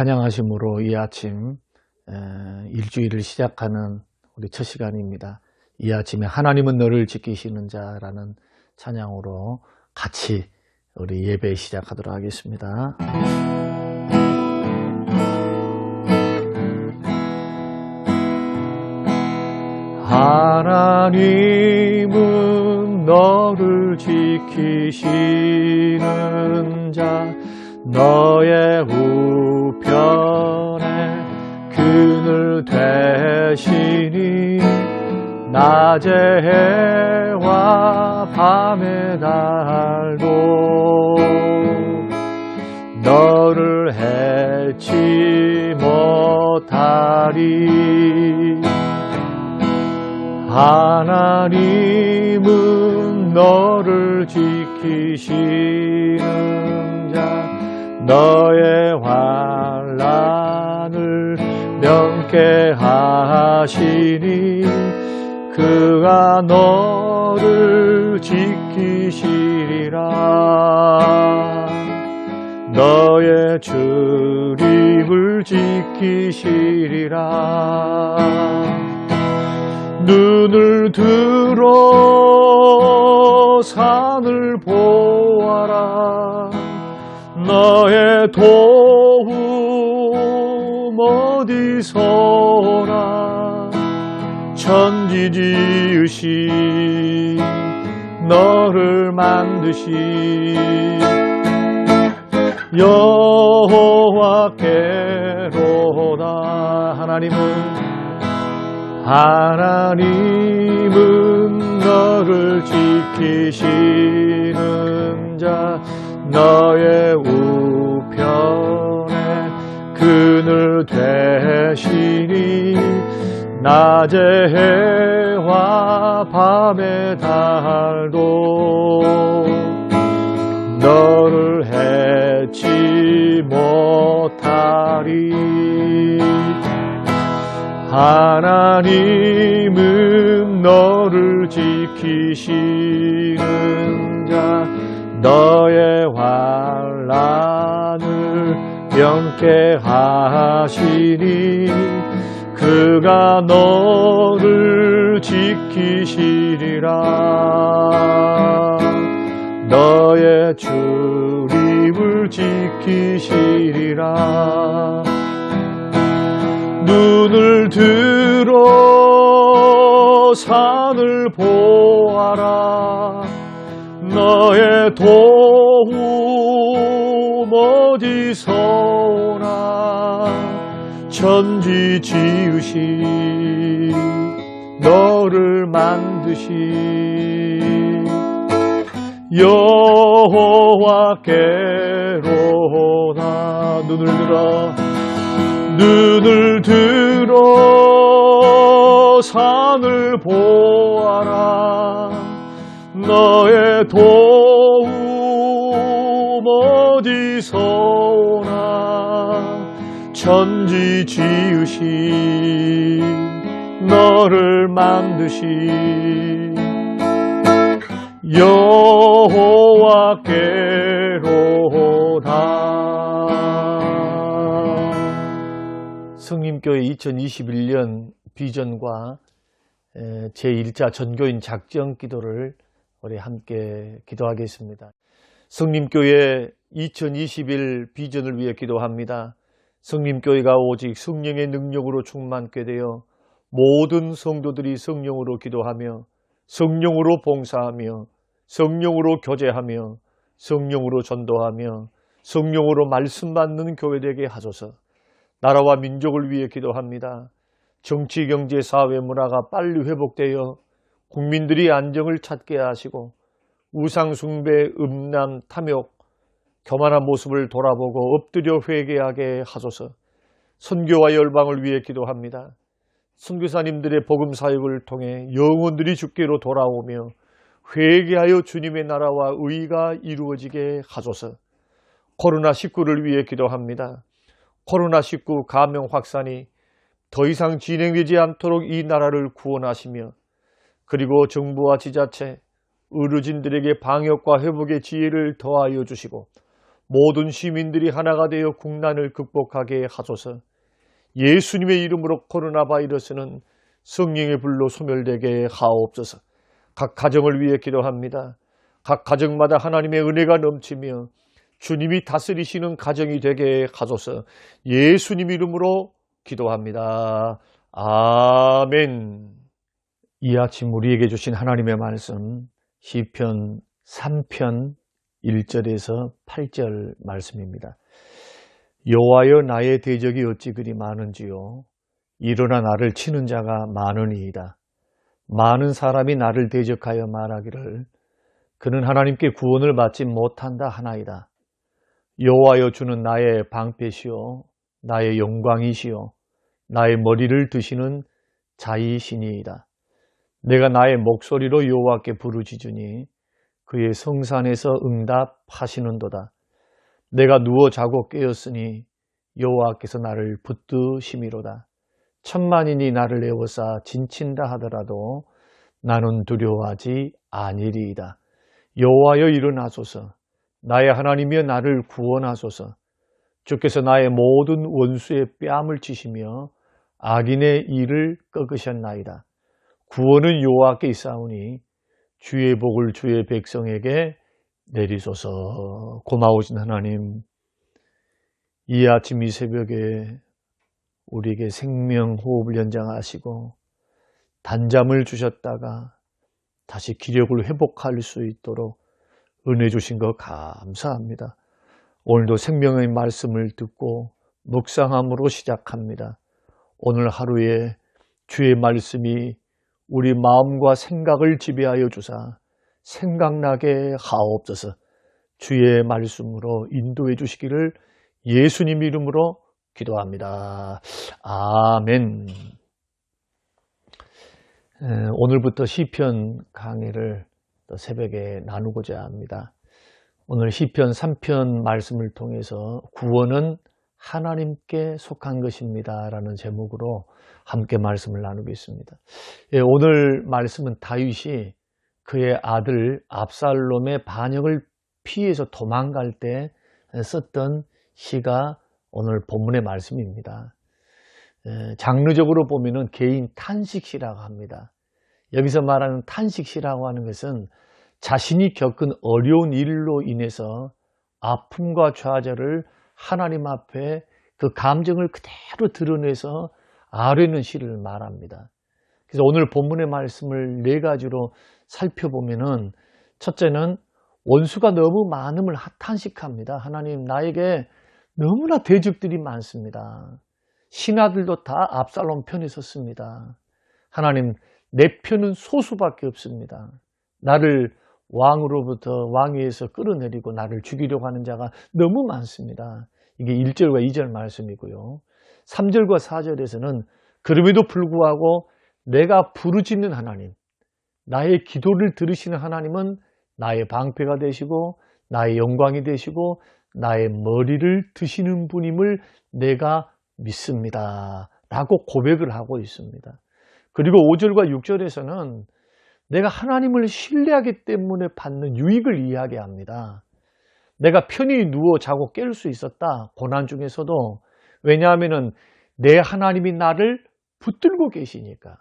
찬양하심으로 이 아침 에, 일주일을 시작하는 우리 첫 시간입니다. 이 아침에 하나님은 너를 지키시는 자라는 찬양으로 같이 우리 예배 시작하도록 하겠습니다. 하나님은 너를 지키시는 자 너의 우 편에 그늘 되시니 낮의 해와 밤의 달도 너를 해치 못하리. 하나님은 너를 지키시는 자 너의 환란을 명케 하시니 그가 너를 지키시리라. 너의 주림을 지키시리라. 눈을 들어 산을 보아라 너의 도움 어디서나 천지 지으신 너를 만드신 여호와께로다. 하나님은 하나님은 너를 지키시는 자 너의 우 편에 그늘 되시니 낮의 해와 밤의 달도 너를 해치 못하리. 하나님은 너를 지키시는 자 너의 환란 을 명케 하시니 그가 너를 지키시리라. 너의 주림을 지키시리라. 눈을 들어 산을 보아라. 너의 도움 어디서나 천지 지으신 너를 만드신 여호와께로나 눈을 들어 눈을 들어 산을 보아라. 너의 도움 어디서나 천지 지으신 너를 만드신 여호와께로다 성림교회 2021년 비전과 제1차 전교인 작정 기도를 우리 함께 기도하겠습니다. 성림교회 2021 비전을 위해 기도합니다. 성림교회가 오직 성령의 능력으로 충만케 되어 모든 성도들이 성령으로 기도하며 성령으로 봉사하며 성령으로 교제하며 성령으로 전도하며 성령으로 말씀 받는 교회 되게 하소서. 나라와 민족을 위해 기도합니다. 정치, 경제, 사회, 문화가 빨리 회복되어 국민들이 안정을 찾게 하시고 우상 숭배, 음란, 탐욕, 교만한 모습을 돌아보고 엎드려 회개하게 하소서. 선교와 열방을 위해 기도합니다. 선교사님들의 복음 사역을 통해 영혼들이 주께로 돌아오며 회개하여 주님의 나라와 의가 이루어지게 하소서. 코로나19를 위해 기도합니다. 코로나19 감염 확산이 더 이상 진행되지 않도록 이 나라를 구원하시며 그리고 정부와 지자체, 의료진들에게 방역과 회복의 지혜를 더하여 주시고 모든 시민들이 하나가 되어 국난을 극복하게 하소서. 예수님의 이름으로 코로나 바이러스는 성령의 불로 소멸되게 하옵소서. 각 가정을 위해 기도합니다. 각 가정마다 하나님의 은혜가 넘치며 주님이 다스리시는 가정이 되게 하소서. 예수님 이름으로 기도합니다. 아멘. 이 아침 우리에게 주신 하나님의 말씀 시편 3편 1절에서 8절 말씀입니다. 여호와여 나의 대적이 어찌 그리 많은지요 일어나 나를 치는 자가 많으니이다. 많은 사람이 나를 대적하여 말하기를 그는 하나님께 구원을 받지 못한다 하나이다. 여호와여 주는 나의 방패시요 나의 영광이시요 나의 머리를 드시는 자이시니이다. 내가 나의 목소리로 여호와께 부르짖으니 그의 성산에서 응답하시는도다. 내가 누워 자고 깨었으니 여호와께서 나를 붙드심이로다. 천만인이 나를 애워싸 진친다 하더라도 나는 두려워하지 아니리이다. 여호와여 일어나소서. 나의 하나님이여 나를 구원하소서. 주께서 나의 모든 원수의 뺨을 치시며 악인의 일을 꺾으셨나이다. 구원은 여호와께 있사오니 주의 복을 주의 백성에게 내리소서. 고마우신 하나님, 이 아침 이 새벽에 우리에게 생명 호흡을 연장하시고 단잠을 주셨다가 다시 기력을 회복할 수 있도록 은혜 주신 것 감사합니다. 오늘도 생명의 말씀을 듣고 묵상함으로 시작합니다. 오늘 하루에 주의 말씀이 우리 마음과 생각을 지배하여 주사 생각나게 하옵소서 주의 말씀으로 인도해 주시기를 예수님 이름으로 기도합니다. 아멘. 오늘부터 시편 강의를 새벽에 나누고자 합니다. 오늘 시편 3편 말씀을 통해서 구원은 하나님께 속한 것입니다. 라는 제목으로 함께 말씀을 나누겠습니다. 예, 오늘 말씀은 다윗이 그의 아들 압살롬의 반역을 피해서 도망갈 때 썼던 시가 오늘 본문의 말씀입니다. 예, 장르적으로 보면은 개인 탄식시라고 합니다. 여기서 말하는 탄식시라고 하는 것은 자신이 겪은 어려운 일로 인해서 아픔과 좌절을 하나님 앞에 그 감정을 그대로 드러내서 아뢰는 시를 말합니다. 그래서 오늘 본문의 말씀을 네 가지로 살펴보면은 첫째는 원수가 너무 많음을 탄식합니다. 하나님 나에게 너무나 대적들이 많습니다. 신하들도 다 압살롬 편에 섰습니다. 하나님 내 편은 소수밖에 없습니다. 나를 왕으로부터 왕위에서 끌어내리고 나를 죽이려고 하는 자가 너무 많습니다. 이게 1절과 2절 말씀이고요. 3절과 4절에서는 그럼에도 불구하고 내가 부르짖는 하나님, 나의 기도를 들으시는 하나님은 나의 방패가 되시고 나의 영광이 되시고 나의 머리를 드시는 분임을 내가 믿습니다. 라고 고백을 하고 있습니다. 그리고 5절과 6절에서는 내가 하나님을 신뢰하기 때문에 받는 유익을 이야기합니다. 내가 편히 누워 자고 깰 수 있었다. 고난 중에서도. 왜냐하면 내 하나님이 나를 붙들고 계시니까.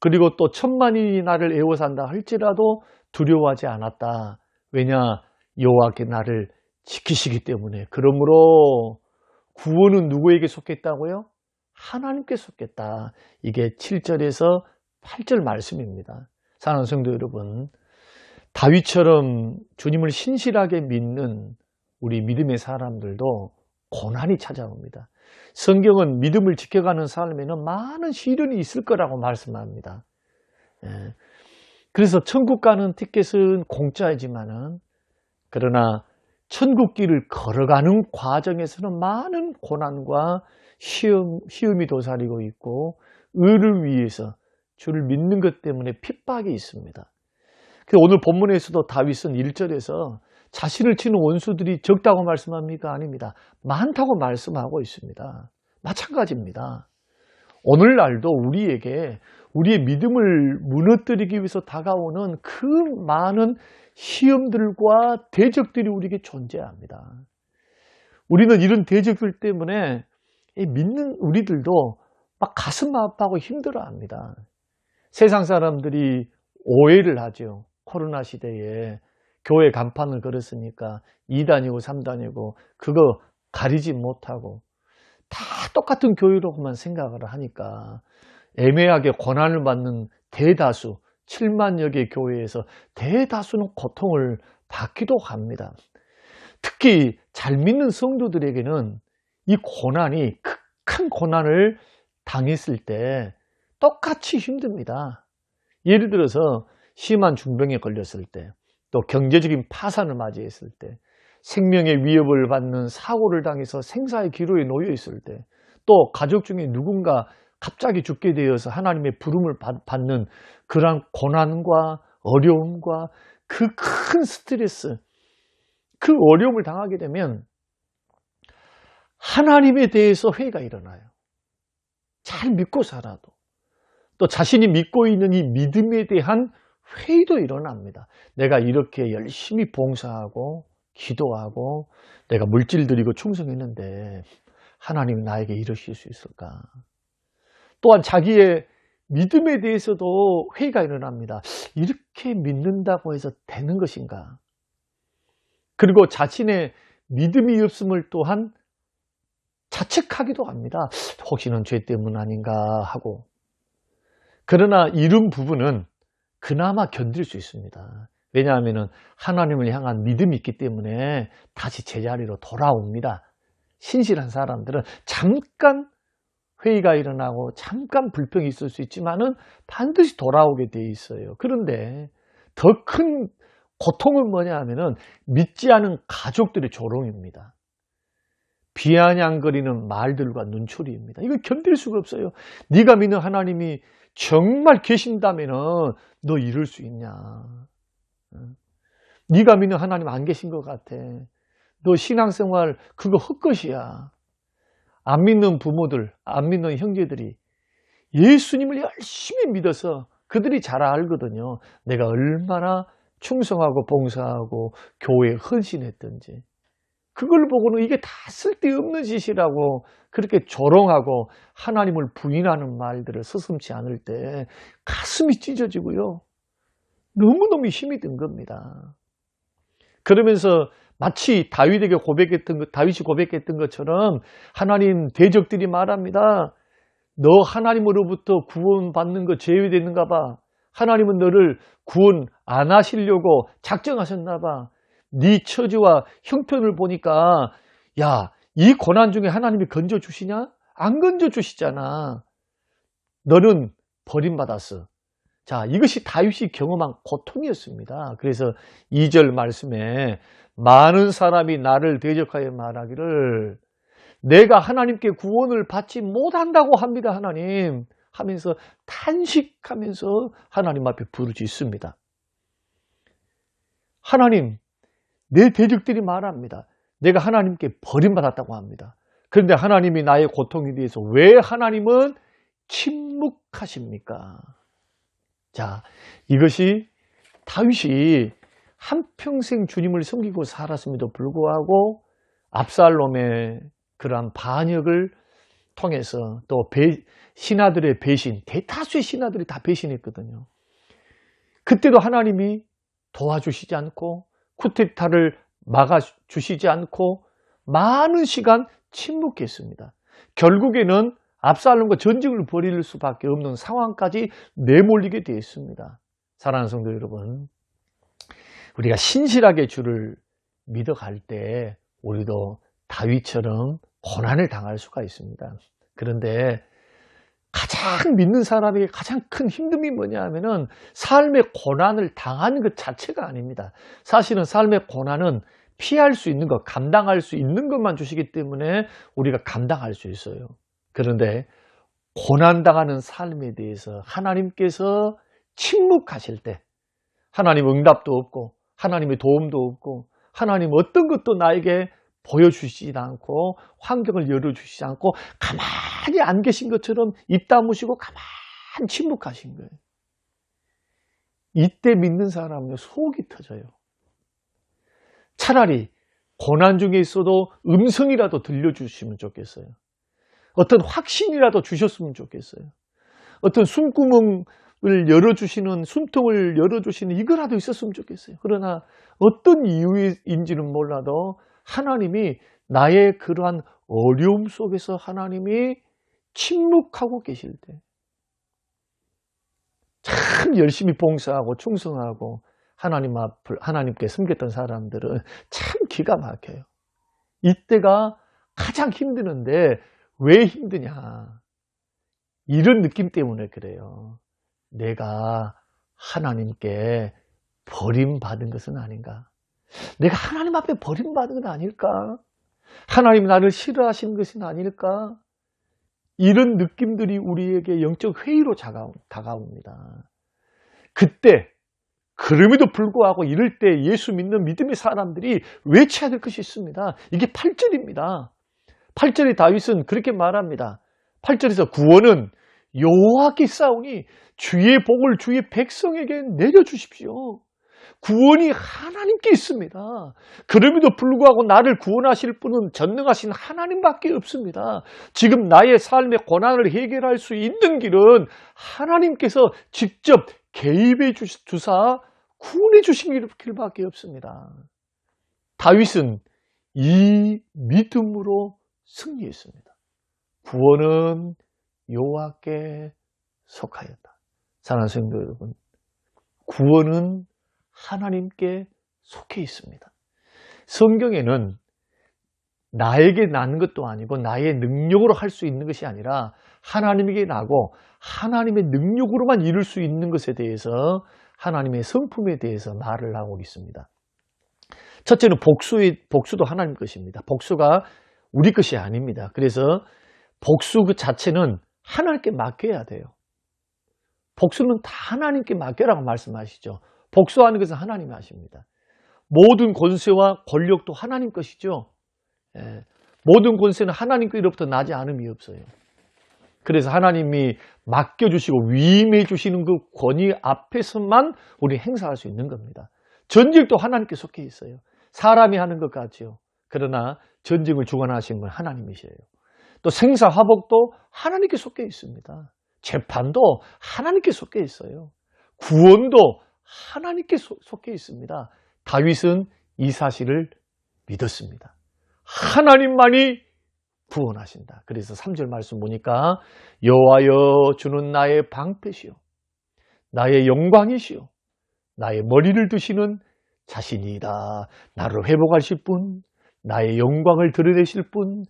그리고 또 천만인이 나를 애워산다 할지라도 두려워하지 않았다. 왜냐? 여호와께 나를 지키시기 때문에. 그러므로 구원은 누구에게 속했다고요? 하나님께 속했다. 이게 7절에서 8절 말씀입니다. 사랑하는 성도 여러분, 다윗처럼 주님을 신실하게 믿는 우리 믿음의 사람들도 고난이 찾아옵니다. 성경은 믿음을 지켜가는 삶에는 많은 시련이 있을 거라고 말씀합니다. 예. 그래서 천국 가는 티켓은 공짜이지만은 그러나 천국 길을 걸어가는 과정에서는 많은 고난과 시험, 시험이 도사리고 있고 의를 위해서 주를 믿는 것 때문에 핍박이 있습니다. 오늘 본문에서도 다윗은 1절에서 자신을 치는 원수들이 적다고 말씀합니까? 아닙니다. 많다고 말씀하고 있습니다. 마찬가지입니다. 오늘날도 우리에게 우리의 믿음을 무너뜨리기 위해서 다가오는 그 많은 시험들과 대적들이 우리에게 존재합니다. 우리는 이런 대적들 때문에 이 믿는 우리들도 막 가슴 아파하고 힘들어 합니다. 세상 사람들이 오해를 하죠. 코로나 시대에 교회 간판을 걸었으니까 2단이고 3단이고 그거 가리지 못하고 다 똑같은 교회로만 생각을 하니까 애매하게 권한을 받는 대다수 7만여 개 교회에서 대다수는 고통을 받기도 합니다. 특히 잘 믿는 성도들에게는 이 고난이 극한 고난을 당했을 때 똑같이 힘듭니다. 예를 들어서 심한 중병에 걸렸을 때, 또 경제적인 파산을 맞이했을 때, 생명의 위협을 받는 사고를 당해서 생사의 기로에 놓여 있을 때, 또 가족 중에 누군가 갑자기 죽게 되어서 하나님의 부름을 받는 그러한 고난과 어려움과 그 큰 스트레스, 그 어려움을 당하게 되면 하나님에 대해서 회의가 일어나요. 잘 믿고 살아도. 또 자신이 믿고 있는 이 믿음에 대한 회의도 일어납니다. 내가 이렇게 열심히 봉사하고 기도하고 내가 물질 드리고 충성했는데 하나님이 나에게 이러실 수 있을까? 또한 자기의 믿음에 대해서도 회의가 일어납니다. 이렇게 믿는다고 해서 되는 것인가? 그리고 자신의 믿음이 없음을 또한 자책하기도 합니다. 혹시는 죄 때문 아닌가 하고. 그러나 이런 부분은 그나마 견딜 수 있습니다. 왜냐하면 하나님을 향한 믿음이 있기 때문에 다시 제자리로 돌아옵니다. 신실한 사람들은 잠깐 회의가 일어나고 잠깐 불평이 있을 수 있지만은 반드시 돌아오게 돼 있어요. 그런데 더 큰 고통은 뭐냐 하면은 믿지 않은 가족들의 조롱입니다. 비아냥거리는 말들과 눈초리입니다. 이거 견딜 수가 없어요. 네가 믿는 하나님이 정말 계신다면은 너 이럴 수 있냐? 네가 믿는 하나님 안 계신 것 같아. 너 신앙생활 그거 헛것이야. 안 믿는 부모들, 안 믿는 형제들이 예수님을 열심히 믿어서 그들이 잘 알거든요. 내가 얼마나 충성하고 봉사하고 교회에 헌신했던지. 그걸 보고는 이게 다 쓸데없는 짓이라고 그렇게 조롱하고 하나님을 부인하는 말들을 서슴지 않을 때 가슴이 찢어지고요. 너무너무 힘이 든 겁니다. 그러면서 마치 다윗에게 고백했던 것, 다윗이 고백했던 것처럼 하나님 대적들이 말합니다. 너 하나님으로부터 구원받는 거 제외되는가 봐. 하나님은 너를 구원 안 하시려고 작정하셨나 봐. 네 처지와 형편을 보니까 야, 이 고난 중에 하나님이 건져 주시냐? 안 건져 주시잖아. 너는 버림받았어. 자, 이것이 다윗이 경험한 고통이었습니다. 그래서 2절 말씀에 많은 사람이 나를 대적하여 말하기를 내가 하나님께 구원을 받지 못한다고 합니다. 하나님 하면서 탄식하면서 하나님 앞에 부르짖습니다. 하나님 내 대적들이 말합니다. 내가 하나님께 버림받았다고 합니다. 그런데 하나님이 나의 고통에 대해서 왜 하나님은 침묵하십니까? 자, 이것이 다윗이 한평생 주님을 섬기고 살았음에도 불구하고 압살롬의 그러한 반역을 통해서 또 배, 신하들의 배신, 대다수의 신하들이 다 배신했거든요. 그때도 하나님이 도와주시지 않고 쿠데타를 막아 주시지 않고 많은 시간 침묵했습니다. 결국에는 압살롬과 전쟁을 벌일 수밖에 없는 상황까지 내몰리게 되었습니다. 사랑하는 성도 여러분, 우리가 신실하게 주를 믿어갈 때 우리도 다윗처럼 고난을 당할 수가 있습니다. 그런데 가장 믿는 사람에게 가장 큰 힘듦이 뭐냐 하면은 삶의 고난을 당하는 것 자체가 아닙니다. 사실은 삶의 고난은 피할 수 있는 것, 감당할 수 있는 것만 주시기 때문에 우리가 감당할 수 있어요. 그런데 고난당하는 삶에 대해서 하나님께서 침묵하실 때 하나님 응답도 없고 하나님의 도움도 없고 하나님 어떤 것도 나에게 보여주시지 않고 환경을 열어주시지 않고 가만히 안 계신 것처럼 입 다무시고 가만히 침묵하신 거예요. 이때 믿는 사람은 속이 터져요. 차라리 고난 중에 있어도 음성이라도 들려주시면 좋겠어요. 어떤 확신이라도 주셨으면 좋겠어요. 어떤 숨구멍을 열어주시는, 숨통을 열어주시는 이거라도 있었으면 좋겠어요. 그러나 어떤 이유인지는 몰라도 하나님이 나의 그러한 어려움 속에서 하나님이 침묵하고 계실 때, 참 열심히 봉사하고 충성하고 하나님 앞을, 하나님께 섬겼던 사람들은 참 기가 막혀요. 이때가 가장 힘드는데 왜 힘드냐? 이런 느낌 때문에 그래요. 내가 하나님께 버림받은 것은 아닌가? 내가 하나님 앞에 버림받은 건 아닐까? 하나님 나를 싫어하시는 것은 아닐까? 이런 느낌들이 우리에게 영적 회의로 다가옵니다. 그때 그럼에도 불구하고 이럴 때 예수 믿는 믿음의 사람들이 외쳐야 될 것이 있습니다. 이게 8절입니다. 8절에 다윗은 그렇게 말합니다. 8절에서 구원은 여호와께 싸우니 주의 복을 주의 백성에게 내려주십시오. 구원이 하나님께 있습니다. 그럼에도 불구하고 나를 구원하실 분은 전능하신 하나님밖에 없습니다. 지금 나의 삶의 고난을 해결할 수 있는 길은 하나님께서 직접 개입해 주사 구원해 주신 길밖에 없습니다. 다윗은 이 믿음으로 승리했습니다. 구원은 여호와께 속하였다. 사랑하는 성도 여러분, 구원은 하나님께 속해 있습니다. 성경에는 나에게 나는 것도 아니고 나의 능력으로 할 수 있는 것이 아니라 하나님에게 나고 하나님의 능력으로만 이룰 수 있는 것에 대해서 하나님의 성품에 대해서 말을 하고 있습니다. 첫째는 복수의, 복수도 하나님 것입니다. 복수가 우리 것이 아닙니다. 그래서 복수 그 자체는 하나님께 맡겨야 돼요. 복수는 다 하나님께 맡겨라고 말씀하시죠. 복수하는 것은 하나님이 하십니다. 모든 권세와 권력도 하나님 것이죠. 예, 모든 권세는 하나님 것로부터 나지 않음이 없어요. 그래서 하나님이 맡겨주시고 위임해 주시는 그 권위 앞에서만 우리 행사할 수 있는 겁니다. 전쟁도 하나님께 속해 있어요. 사람이 하는 것 같지요. 그러나 전쟁을 주관하시는 건 하나님이세요. 또 생사 화복도 하나님께 속해 있습니다. 재판도 하나님께 속해 있어요. 구원도 하나님께 속해 있습니다. 다윗은 이 사실을 믿었습니다. 하나님만이 구원하신다. 그래서 3절 말씀 보니까 여호와여 주는 나의 방패시요 나의 영광이시요 나의 머리를 드시는 자신이다. 나를 회복하실 분, 나의 영광을 드러내실 분,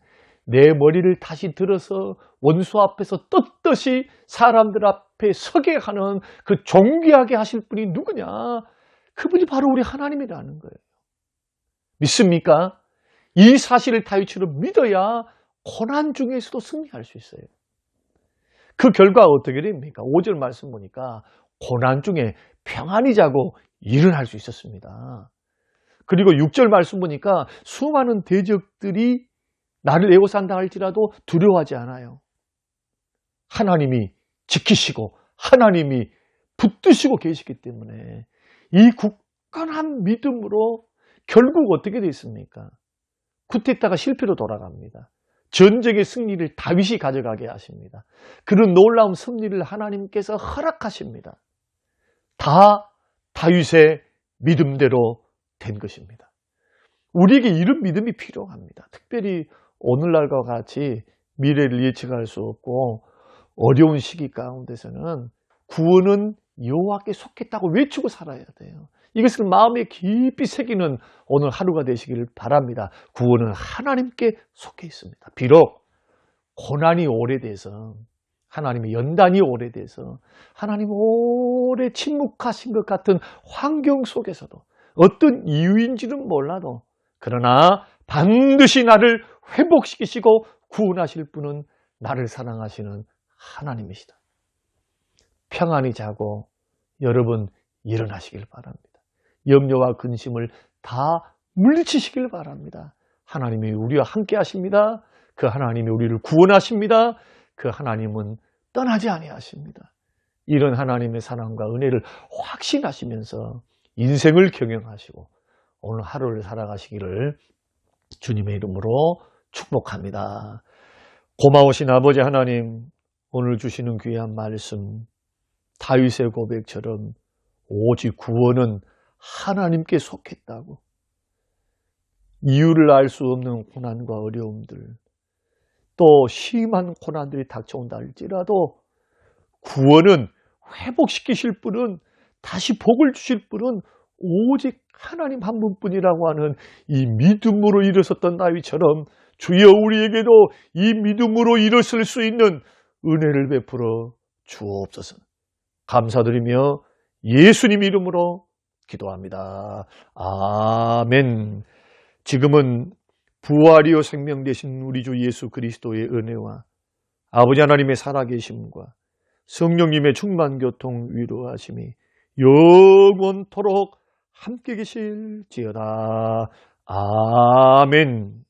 내 머리를 다시 들어서 원수 앞에서 떳떳이 사람들 앞 에 서게 하는 그 존귀하게 하실 분이 누구냐? 그분이 바로 우리 하나님이라는 거예요. 믿습니까? 이 사실을 다윗처로 믿어야 고난 중에서도 승리할 수 있어요. 그 결과가 어떻게 됩니까? 5절 말씀 보니까 고난 중에 평안히 자고 일을 할 수 있었습니다. 그리고 6절 말씀 보니까 수많은 대적들이 나를 애고산다 할지라도 두려워하지 않아요. 하나님이 지키시고 하나님이 붙드시고 계시기 때문에 이 굳건한 믿음으로 결국 어떻게 되있습니까 구태다가 실패로 돌아갑니다. 전쟁의 승리를 다윗이 가져가게 하십니다. 그런 놀라운 승리를 하나님께서 허락하십니다. 다 다윗의 믿음대로 된 것입니다. 우리에게 이런 믿음이 필요합니다. 특별히 오늘날과 같이 미래를 예측할 수 없고 어려운 시기 가운데서는 구원은 여호와께 속했다고 외치고 살아야 돼요. 이것을 마음에 깊이 새기는 오늘 하루가 되시길 바랍니다. 구원은 하나님께 속해 있습니다. 비록 고난이 오래돼서 하나님의 연단이 오래돼서 하나님 오래 침묵하신 것 같은 환경 속에서도 어떤 이유인지는 몰라도 그러나 반드시 나를 회복시키시고 구원하실 분은 나를 사랑하시는 하나님이시다. 평안히 자고 여러분 일어나시길 바랍니다. 염려와 근심을 다 물리치시길 바랍니다. 하나님이 우리와 함께 하십니다. 그 하나님이 우리를 구원하십니다. 그 하나님은 떠나지 아니하십니다. 이런 하나님의 사랑과 은혜를 확신하시면서 인생을 경영하시고 오늘 하루를 살아가시기를 주님의 이름으로 축복합니다. 고마우신 아버지 하나님, 오늘 주시는 귀한 말씀, 다윗의 고백처럼 오직 구원은 하나님께 속했다고. 이유를 알 수 없는 고난과 어려움들, 또 심한 고난들이 닥쳐온다 할지라도 구원은 회복시키실 분은 다시 복을 주실 분은 오직 하나님 한 분뿐이라고 하는 이 믿음으로 일어섰던 다윗처럼 주여 우리에게도 이 믿음으로 일어설 수 있는 은혜를 베풀어 주옵소서. 감사드리며 예수님 이름으로 기도합니다. 아멘. 지금은 부활이요 생명 되신 우리 주 예수 그리스도의 은혜와 아버지 하나님의 살아계심과 성령님의 충만 교통 위로하심이 영원토록 함께 계실지어다. 아멘.